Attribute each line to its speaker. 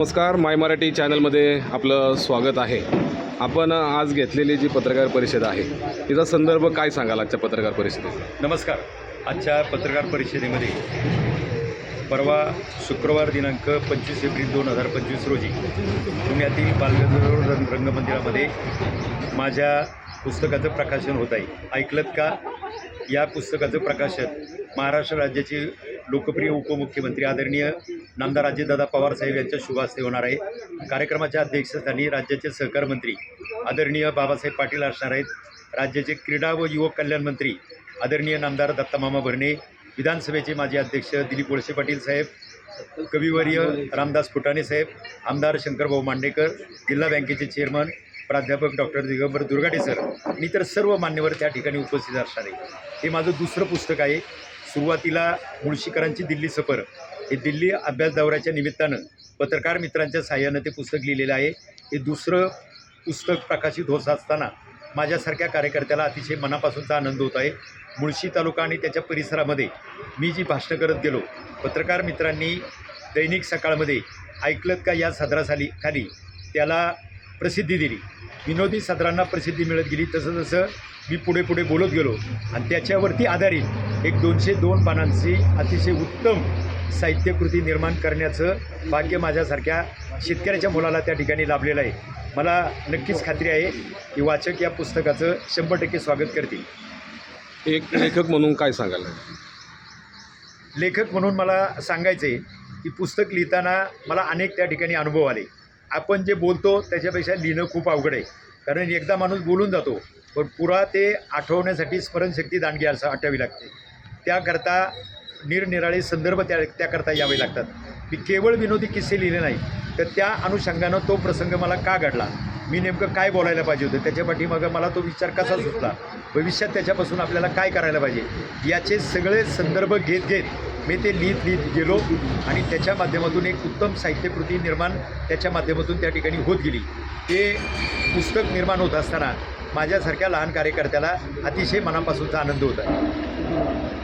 Speaker 1: नमस्कार माय मराठी चॅनलमध्ये आपलं स्वागत आहे. आपण आज घेतलेली जी पत्रकार परिषद आहे तिचा संदर्भ काय सांगाल आजच्या पत्रकार परिषदेत?
Speaker 2: नमस्कार. आजच्या पत्रकार परिषदेमध्ये परवा शुक्रवार दिनांक पंचवीस एप्रिल दोन हजार पंचवीस रोजी पुण्यातील बालगंधर्व रंग रंगमंदिरामध्ये माझ्या पुस्तकाचं प्रकाशन होत आहे. ऐकलत का? या पुस्तकाचं प्रकाशन महाराष्ट्र राज्याची लोकप्रिय उपमुख्यमंत्री आदरणीय नामदार अजितदादा पवारसाहेब यांच्या शुभास्ते होणार आहे. कार्यक्रमाच्या अध्यक्षस्थानी राज्याचे सहकार मंत्री आदरणीय बाबासाहेब पाटील असणार आहेत. राज्याचे क्रीडा व युवक कल्याण मंत्री आदरणीय नामदार दत्तामामा भरणे विधानसभेचे माजी अध्यक्ष दिलीप वळसे पाटील साहेब कविवर्य रामदास फुटाणे साहेब आमदार शंकरभाऊ मांडेकर जिल्हा बँकेचे चेअरमन प्राध्यापक डॉक्टर दिगंबर दुर्गाटे सर आणि इतर सर्व मान्यवर त्या ठिकाणी उपस्थित असणार आहे हे माझं दुसरं पुस्तक आहे. सुरुवातीला मुळशीकरांची दिल्ली सफर. हे दिल्ली अभ्यास दौऱ्याच्या निमित्तानं पत्रकार मित्रांच्या सहाय्यानं ते पुस्तक लिहिलेलं आहे. हे दुसरं पुस्तक प्रकाशित होत असताना माझ्यासारख्या कार्यकर्त्याला अतिशय मनापासूनचा आनंद होत आहे. मुळशी तालुका आणि त्याच्या परिसरामध्ये मी जी भाषणं करत गेलो पत्रकार मित्रांनी दैनिक सकाळमध्ये ऐकलत का या सदरासाली खाली त्याला प्रसिद्धी दिली. विनोदी सदरांना प्रसिद्धी मिळत गेली तसं तसं मी पुढे पुढे बोलत गेलो. आणि त्याच्यावरती आधारित एक दोनशे दोन पानांची अतिशय उत्तम साहित्यकृती निर्माण करण्याचं भाग्य माझ्यासारख्या शेतकऱ्याच्या मुलाला त्या ठिकाणी लाभलेलं आहे. मला नक्कीच खात्री आहे की वाचक या पुस्तकाचं शंभर टक्के स्वागत करतील.
Speaker 1: एक लेखक म्हणून काय सांगाल?
Speaker 2: लेखक म्हणून मला सांगायचं आहे की पुस्तक लिहिताना मला अनेक त्या ठिकाणी अनुभव आले. आपण जे बोलतो त्याच्यापेक्षा लिहिणं खूप अवघड आहे. कारण एकदा माणूस बोलून जातो पण पुरा ते आठवण्यासाठी स्मरणशक्ती दांडगी असं आठावी लागते. त्याकरता निरनिराळे संदर्भ त्या त्याकरता यावे लागतात. मी केवळ विनोदी किस्से लिहिले नाही तर त्या अनुषंगानं तो प्रसंग मला का घडला? मी नेमकं काय बोलायला पाहिजे होतं? त्याच्यापाठी मग मला तो विचार कसा सुचला भविष्यात त्याच्यापासून आपल्याला काय करायला पाहिजे? याचे सगळे संदर्भ घेत घेत मी ते लिहित लिहित गेलो आणि त्याच्या माध्यमातून एक उत्तम साहित्यकृती निर्माण त्याच्या माध्यमातून त्या ठिकाणी होत गेली. ते पुस्तक निर्माण होत असताना माझ्यासारख्या लहान कार्यकर्त्याला अतिशय मनापासूनचा आनंद होता